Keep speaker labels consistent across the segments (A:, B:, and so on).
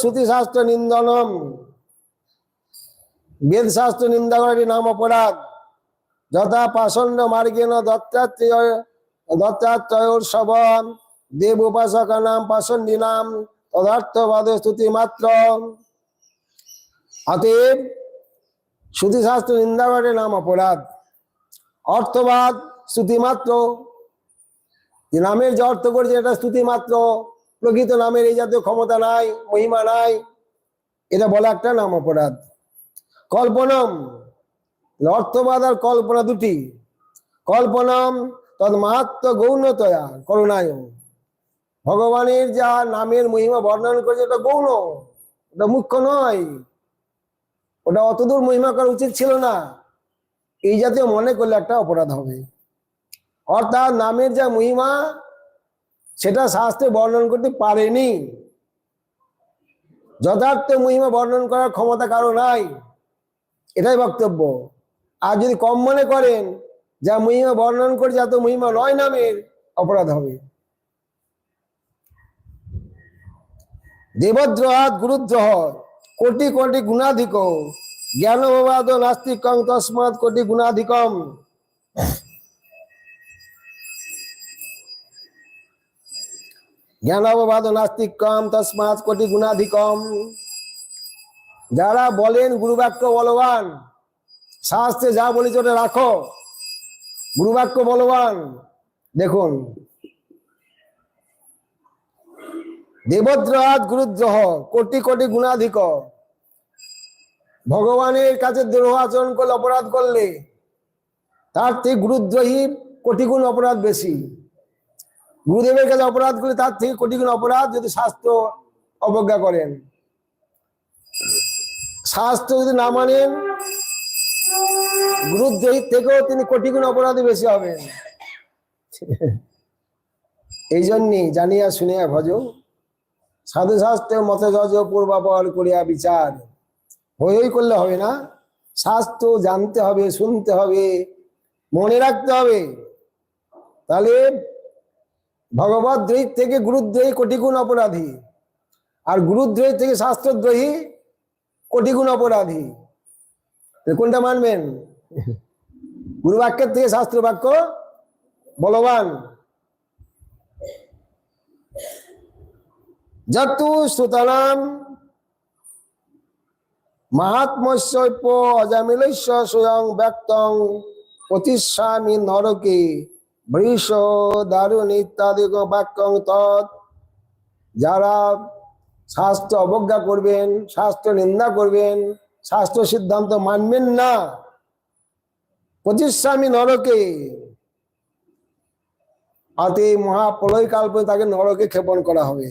A: শ্রুতি শাস্ত্র নিন্দনম। বেদ শাস্ত্র নিন্দা করাটি নাম অপরাধ। যথা পাষণ্ড মার্গেন দত্তাত্রেয় শবন দেব উপাসক নাম পাষণ্ডী নাম তদার্থবাদ স্তুতি মাত্র অতএব শ্রুতি শাস্ত্র নিন্দা করাটি নাম অপরাধ। অর্থবাদ শ্রুতি মাত্র নামের যে অর্থ করেছে এটা স্তুতি মাত্র প্রকৃত নামের এই জাতীয় ক্ষমতা নাই, মহিমা নাই। এটা বলা একটা নাম অপরাধ। কল্পনম, অর্থবাদ আর কল্পনা দুটি। কল্পনম তদ মাহাত্ম গৌণতয়া করুণায় ভগবানের যা নামের মহিমা বর্ণনা করেছে, এটা গৌণ ওটা মুখ্য নয়। ওটা অতদূর মহিমা করা উচিত ছিল না। এই জাতীয় মনে করলে একটা অপরাধ হবে। অর্থাৎ নামের যা মহিমা সেটা শাস্ত্রে বর্ণন করতে পারেনি। যথার্থ মহিমা বর্ণন করার ক্ষমতা কারও নাই। এটাই বক্তব্য। আর যদি কম মনে করেন, যা মহিমা বর্ণন করে যত মহিমা নয় নামের অপরাধ হবে। দেবদ্রহাত গুরুদ্রহ, কোটি কোটি গুণাধিক জ্ঞানবাদ নাস্তিকং তস্মাৎ কোটি গুণাধিকম। জ্ঞানবাদ নাস্তিকম তস্মাৎ কোটি গুণাধিকম যারা বলেন গুরুবাক্য বলবান, শাস্ত্রে যা বলেছে ওটা রাখো। গুরুবাক্য বলবান, দেখুন। দেবদ্রহাত গুরুদ্রহ, কোটি কোটি গুণাধিক। ভগবানের কাছে দ্রোহ আচরণ করলে, অপরাধ করলে, তার থেকে গুরুদ্রোহী কোটি গুণ অপরাধ বেশি। গুরুদেবের কাছে অপরাধ করলে তার থেকে কোটি গুণ অপরাধ যদি শাস্ত্র অবজ্ঞা করেন। শাস্ত্র যদি না মানেন গুরুদ্রোহী থেকেও তিনি কোটি গুণ অপরাধী বেশি হবেন। এই জন্যে জানিয়া শুনিয়া ভজ সাধু শাস্ত্রের মতে যজ পূর্বাপর করিয়া বিচার। হই হই করলে হবে না, শাস্ত্র জানতে হবে, শুনতে হবে, মনে রাখতে হবে। তাহলে ভগবদ্দ্রোহী থেকে গুরুদ্রোহী কোটি গুণ অপরাধী। আর গুরুদ্রোহী থেকে শাস্ত্রদ্রোহী কোটি গুণ অপরাধী। কোনটা মানবেন? গুরু বাক্যের থেকে শাস্ত্র বাক্য বলবান। যতু শ্রোতানাম মাহাত্মস্যৈপ অজামিলস্য স্বয়ং ব্যক্তং প্রতিস্বামী নরকে বৃষ দারুণ ইত্যাদি বাক্যং তৎ। যারা শাস্ত্র অবজ্ঞা করবেন, শাস্ত্র নিন্দা করবেন, শাস্ত্র সিদ্ধান্ত মানবেন না, প্রতিস্বামী নরকে, অতি মহাপ্রলয় কাল পর্যন্ত তাকে নরকে ক্ষেপণ করা হবে।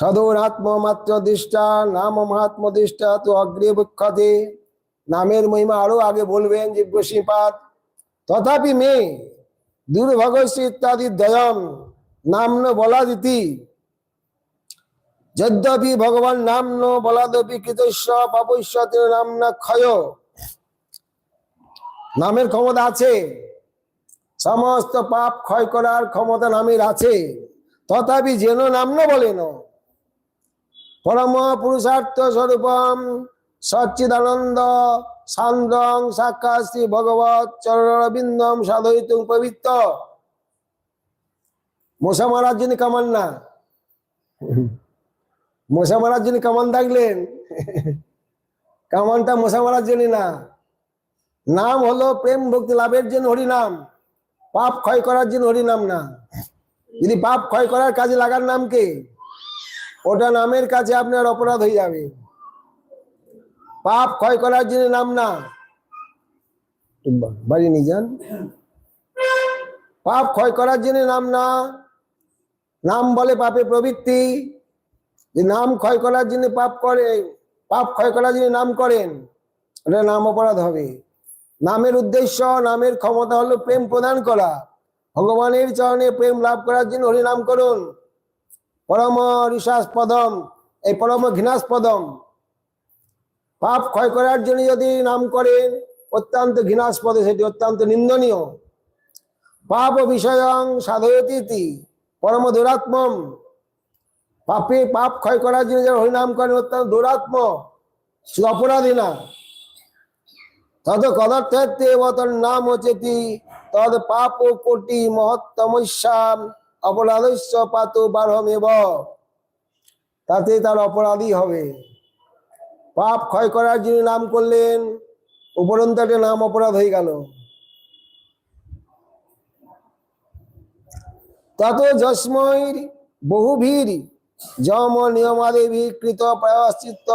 A: সদৌরাত্ম মাত্র দৃষ্টা, নাম মহাত্ম দৃষ্টা, তো অগ্রে বিক্ষতে নামের মহিমা আরও আগে বলবেন যে বসিপাত তথাপি মে দুর্ভগস্য ইত্যাদি দয়ম নাম ন বলা দিতি যদ্যপি ভগবান নাম ন বলাদপি পাপস্য নাম না ক্ষয়। নামের ক্ষমতা আছে। সমস্ত পাপ ক্ষয় করার ক্ষমতা নামের আছে। তথাপি যেন নাম ন বলেন পরম পুরুষার্থ স্বরূপম সচ্চিদানন্দ সান্দ্রং সাক্ষাৎ শ্রী ভগবত চরণবিন্দম সাধয়িতুম পবিত্র। মশা মারার জন্য কামান না? মশা মারার জন্য কামান থাকলেন কামানটা মশা মারার জন্য না? নাম হলো প্রেম ভক্তি লাভের জন্য হরিনাম, পাপ ক্ষয় করার জন্য হরিনাম না? যদি পাপ ক্ষয় করার কাজে লাগার নাম কে? ওটা নামের কাছে আপনার অপরাধ হয়ে যাবে। পাপ ক্ষয় করার জন্য নাম না। বাড়ি নিয়ে যান। পাপ ক্ষয় করার জন্য নাম না। নাম বলে পাপে প্রবৃত্তি। যে নাম ক্ষয় করার জন্য পাপ করে, পাপ ক্ষয় করার জন্য নাম করেন নাম অপরাধ হবে। নামের উদ্দেশ্য, নামের ক্ষমতা হলো প্রেম প্রদান করা। ভগবানের চরণে প্রেম লাভ করার জন্য হরিনাম করুন। পরম ঋষাস্পদম এই পরম ঘৃণাস্পদম পাপ ক্ষয় করার জন্য যদি নাম করেন, অত্যন্ত ঘৃণাস্পদে সেটি অত্যন্ত নিন্দনীয়। পাপ বিষয়ং সাধয়তীতি, পরম দুরাত্মম। পাপে পাপ ক্ষয় করার জন্য যারা হরিনাম করেন, অত্যন্ত দুরাত্ম শুধু অপরাধী না। তদ কদর্থে তর নাম হচেতি তদ পাপ কোটি মহত্তমস্যাম, অপরাধস্য পাত বারহমেব। তাতে তার অপরাধী হবে। পাপ ক্ষয় করার জন্য নাম করলেন, উপরন্ত একটা নাম অপরাধ হয়ে গেল। তত যস্মৈর বহুভীর যম নিয়মাদেবী কৃত প্রায়শ্চিত্ত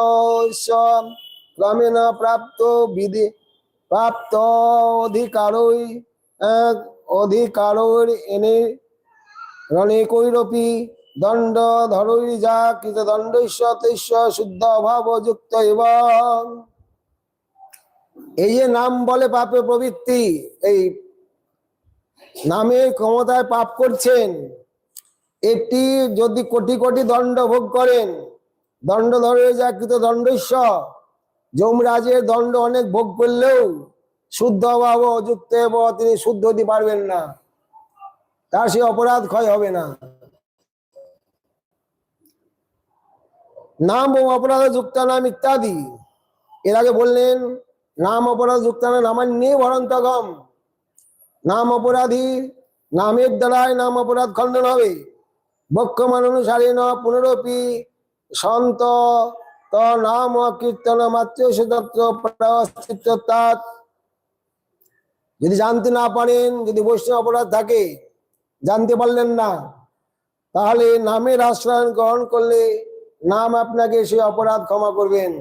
A: না প্রাপ্ত বিধি প্রাপ্ত অধিকারই এক অধিকারর এনে রণে কৈরপি দণ্ড ধরৈ যা কৃত তৈশ্য শুদ্ধ, অভাব যুক্ত এবং। এই যে নাম বলে পাপে প্রবৃত্তি, এই নামের ক্ষমতায় পাপ করছেন একটি যদি কোটি কোটি দণ্ড ভোগ করেন, দণ্ড ধরে যা কৃত দণ্ডস্য যমরাজের দণ্ড অনেক ভোগ করলেও শুদ্ধ অভাব অযুক্ত এবং তিনি শুদ্ধ হতে পারবেন না, তার সে অপরাধ ক্ষয় হবে না। নাম ও অপরাধ যুক্ত নাম ইত্যাদি। এর আগে বললেন, নাম অপরাধ যুক্ত নাম নামান্যে ভরন্তগম। নাম অপরাধী নামের দ্বারাই নাম অপরাধ খণ্ডন হবে। বক্ষমান অনুসারে ন পুনরপি সন্ত ত নাম কীর্তন মাত্র সুদত্ত যদি জানতে না পারেন, যদি বৈষ্ণব অপরাধ থাকে, জানতে পারলেন না, তাহলে নামের আশ্রয় গ্রহণ করলে নাম আপনাকে সে অপরাধ ক্ষমা করবেন।